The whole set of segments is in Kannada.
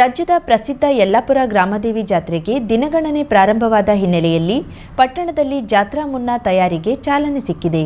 ರಾಜ್ಯದ ಪ್ರಸಿದ್ಧ ಯಲ್ಲಾಪುರ ಗ್ರಾಮದೇವಿ ಜಾತ್ರೆಗೆ ದಿನಗಣನೆ ಪ್ರಾರಂಭವಾದ ಹಿನ್ನೆಲೆಯಲ್ಲಿ ಪಟ್ಟಣದಲ್ಲಿ ಜಾತ್ರಾ ಮುನ್ನ ತಯಾರಿಗೆ ಚಾಲನೆ ಸಿಕ್ಕಿದೆ.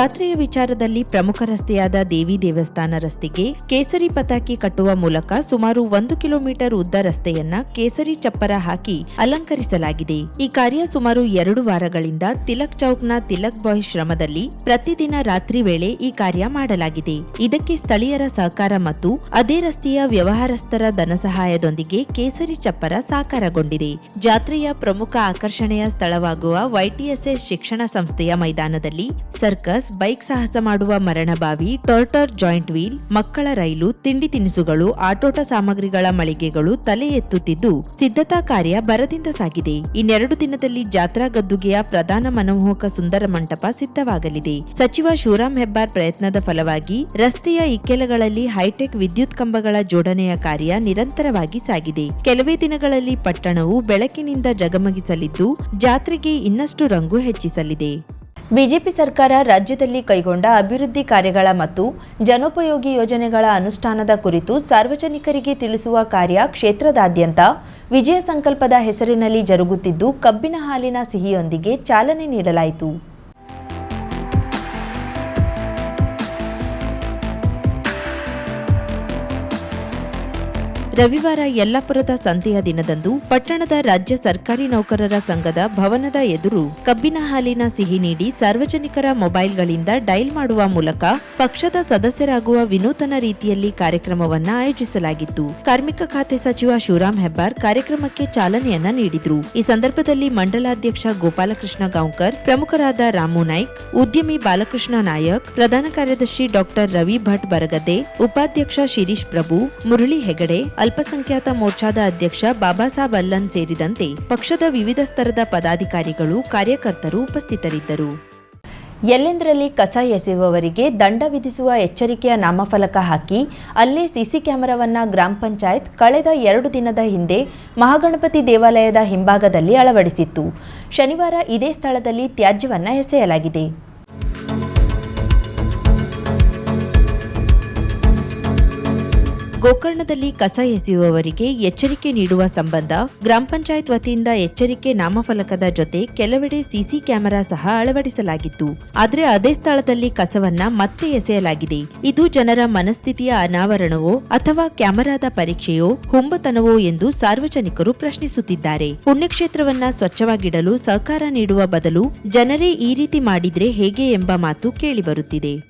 ಜಾತ್ರೆಯ ವಿಚಾರದಲ್ಲಿ ಪ್ರಮುಖ ರಸ್ತೆಯಾದ ದೇವಿ ದೇವಸ್ಥಾನ ರಸ್ತೆಗೆ ಕೇಸರಿ ಪತಾಕಿ ಕಟ್ಟುವ ಮೂಲಕ ಸುಮಾರು ಒಂದು ಕಿಲೋಮೀಟರ್ ಉದ್ದ ರಸ್ತೆಯನ್ನ ಕೇಸರಿ ಚಪ್ಪರ ಹಾಕಿ ಅಲಂಕರಿಸಲಾಗಿದೆ. ಈ ಕಾರ್ಯ ಸುಮಾರು ಎರಡು ವಾರಗಳಿಂದ ತಿಲಕ್ ಚೌಕ್ನ ತಿಲಕ್ ಬಾಯ್ ಶ್ರಮದಲ್ಲಿ ಪ್ರತಿದಿನ ರಾತ್ರಿ ವೇಳೆ ಈ ಕಾರ್ಯ ಮಾಡಲಾಗಿದೆ. ಇದಕ್ಕೆ ಸ್ಥಳೀಯರ ಸಹಕಾರ ಮತ್ತು ಅದೇ ರಸ್ತೆಯ ವ್ಯವಹಾರಸ್ಥರ ಧನಸಹಾಯದೊಂದಿಗೆ ಕೇಸರಿ ಚಪ್ಪರ ಸಾಕಾರಗೊಂಡಿದೆ. ಜಾತ್ರೆಯ ಪ್ರಮುಖ ಆಕರ್ಷಣೆಯ ಸ್ಥಳವಾಗುವ ವೈಟಿಎಸ್ಎಸ್ ಶಿಕ್ಷಣ ಸಂಸ್ಥೆಯ ಮೈದಾನದಲ್ಲಿ ಸರ್ಕಸ್ ಬೈಕ್ ಸಾಹಸ ಮಾಡುವ ಮರಣಬಾವಿ ಟರ್ಟರ್, ಜಾಯಿಂಟ್ ವೀಲ್, ಮಕ್ಕಳ ರೈಲು, ತಿಂಡಿ ತಿನಿಸುಗಳು, ಆಟೋಟ ಸಾಮಗ್ರಿಗಳ ಮಳಿಗೆಗಳು ತಲೆ ಎತ್ತುತ್ತಿದ್ದು ಸಿದ್ಧತಾ ಕಾರ್ಯ ಬರದಿಂದ ಸಾಗಿದೆ. ಇನ್ನೆರಡು ದಿನದಲ್ಲಿ ಜಾತ್ರಾ ಗದ್ದುಗೆಯ ಪ್ರಧಾನ ಮನಮೋಹಕ ಸುಂದರ ಮಂಟಪ ಸಿದ್ಧವಾಗಲಿದೆ. ಸಚಿವ ಶಿವರಾಂ ಹೆಬ್ಬಾರ್ ಪ್ರಯತ್ನದ ಫಲವಾಗಿ ರಸ್ತೆಯ ಇಕ್ಕೆಲಗಳಲ್ಲಿ ಹೈಟೆಕ್ ವಿದ್ಯುತ್ ಕಂಬಗಳ ಜೋಡಣೆಯ ಕಾರ್ಯ ನಿರಂತರವಾಗಿ ಸಾಗಿದೆ. ಕೆಲವೇ ದಿನಗಳಲ್ಲಿ ಪಟ್ಟಣವು ಬೆಳಕಿನಿಂದ ಜಗಮಗಿಸಲಿದ್ದು ಜಾತ್ರೆಗೆ ಇನ್ನಷ್ಟು ರಂಗು ಹೆಚ್ಚಿಸಲಿದೆ. ಬಿಜೆಪಿ ಸರ್ಕಾರ ರಾಜ್ಯದಲ್ಲಿ ಕೈಗೊಂಡ ಅಭಿವೃದ್ಧಿ ಕಾರ್ಯಗಳ ಮತ್ತು ಜನೋಪಯೋಗಿ ಯೋಜನೆಗಳ ಅನುಷ್ಠಾನದ ಕುರಿತು ಸಾರ್ವಜನಿಕರಿಗೆ ತಿಳಿಸುವ ಕಾರ್ಯ ಕ್ಷೇತ್ರದಾದ್ಯಂತ ವಿಜಯ ಸಂಕಲ್ಪದ ಹೆಸರಿನಲ್ಲಿ ಜರುಗುತ್ತಿದ್ದು ಕಬ್ಬಿನ ಹಾಲಿನ ಸಿಹಿಯೊಂದಿಗೆ ಚಾಲನೆ ನೀಡಲಾಯಿತು. ರವಿವಾರ ಯಲ್ಲಾಪುರದ ಸಂತೆಯ ದಿನದಂದು ಪಟ್ಟಣದ ರಾಜ್ಯ ಸರ್ಕಾರಿ ನೌಕರರ ಸಂಘದ ಭವನದ ಎದುರು ಕಬ್ಬಿನ ಹಾಲಿನ ಸಿಹಿ ನೀಡಿ ಸಾರ್ವಜನಿಕರ ಮೊಬೈಲ್ಗಳಿಂದ ಡೈಲ್ ಮಾಡುವ ಮೂಲಕ ಪಕ್ಷದ ಸದಸ್ಯರಾಗುವ ವಿನೂತನ ರೀತಿಯಲ್ಲಿ ಕಾರ್ಯಕ್ರಮವನ್ನ ಆಯೋಜಿಸಲಾಗಿತ್ತು. ಕಾರ್ಮಿಕ ಖಾತೆ ಸಚಿವ ಶಿವರಾಮ್ ಹೆಬ್ಬಾರ್ ಕಾರ್ಯಕ್ರಮಕ್ಕೆ ಚಾಲನೆಯನ್ನ ನೀಡಿದ್ರು. ಈ ಸಂದರ್ಭದಲ್ಲಿ ಮಂಡಲಾಧ್ಯಕ್ಷ ಗೋಪಾಲಕೃಷ್ಣ ಗಾಂವ್ಕರ್, ಪ್ರಮುಖರಾದ ರಾಮು ನಾಯ್ಕ್, ಉದ್ಯಮಿ ಬಾಲಕೃಷ್ಣ ನಾಯಕ್, ಪ್ರಧಾನ ಕಾರ್ಯದರ್ಶಿ ಡಾಕ್ಟರ್ ರವಿ ಭಟ್ ಬರಗದ್ದೆ, ಉಪಾಧ್ಯಕ್ಷ ಶಿರೀಶ್ ಪ್ರಭು, ಮುರಳಿ ಹೆಗಡೆ ಅಲ್ಪಸಂಖ್ಯಾತ ಮೋರ್ಚಾದ ಅಧ್ಯಕ್ಷ ಬಾಬಾ ಸಾಬ್ ಅಲ್ಲನ್ ಸೇರಿದಂತೆ ಪಕ್ಷದ ವಿವಿಧ ಸ್ತರದ ಪದಾಧಿಕಾರಿಗಳು, ಕಾರ್ಯಕರ್ತರು ಉಪಸ್ಥಿತರಿದ್ದರು. ಎಲ್ಲೆಂದರಲ್ಲಿ ಕಸ ಎಸೆಯುವವರಿಗೆ ದಂಡ ವಿಧಿಸುವ ಎಚ್ಚರಿಕೆಯ ನಾಮಫಲಕ ಹಾಕಿ, ಅಲ್ಲೇ ಸಿಸಿ ಕ್ಯಾಮೆರಾವನ್ನ ಗ್ರಾಮ ಪಂಚಾಯತ್ ಕಳೆದ ಎರಡು ದಿನದ ಹಿಂದೆ ಮಹಾಗಣಪತಿ ದೇವಾಲಯದ ಹಿಂಭಾಗದಲ್ಲಿ ಅಳವಡಿಸಿತ್ತು. ಶನಿವಾರ ಇದೇ ಸ್ಥಳದಲ್ಲಿ ತ್ಯಾಜ್ಯವನ್ನು ಎಸೆಯಲಾಗಿದೆ. ಗೋಕರ್ಣದಲ್ಲಿ ಕಸ ಎಸೆಯುವವರಿಗೆ ಎಚ್ಚರಿಕೆ ನೀಡುವ ಸಂಬಂಧ ಗ್ರಾಮ ಪಂಚಾಯತ್ ವತಿಯಿಂದ ಎಚ್ಚರಿಕೆ ನಾಮಫಲಕದ ಜೊತೆ ಕೆಲವೆಡೆ ಸಿಸಿ ಕ್ಯಾಮೆರಾ ಸಹ ಅಳವಡಿಸಲಾಗಿತ್ತು. ಆದರೆ ಅದೇ ಸ್ಥಳದಲ್ಲಿ ಕಸವನ್ನ ಮತ್ತೆ ಎಸೆಯಲಾಗಿದೆ. ಇದು ಜನರ ಮನಸ್ಥಿತಿಯ ಅನಾವರಣವೋ ಅಥವಾ ಕ್ಯಾಮೆರಾದ ಪರೀಕ್ಷೆಯೋ ಹುಂಬತನವೋ ಎಂದು ಸಾರ್ವಜನಿಕರು ಪ್ರಶ್ನಿಸುತ್ತಿದ್ದಾರೆ. ಪುಣ್ಯಕ್ಷೇತ್ರವನ್ನ ಸ್ವಚ್ಛವಾಗಿಡಲು ಸಹಕಾರ ನೀಡುವ ಬದಲು ಜನರೇ ಈ ರೀತಿ ಮಾಡಿದ್ರೆ ಹೇಗೆ ಎಂಬ ಮಾತು ಕೇಳಿಬರುತ್ತಿದೆ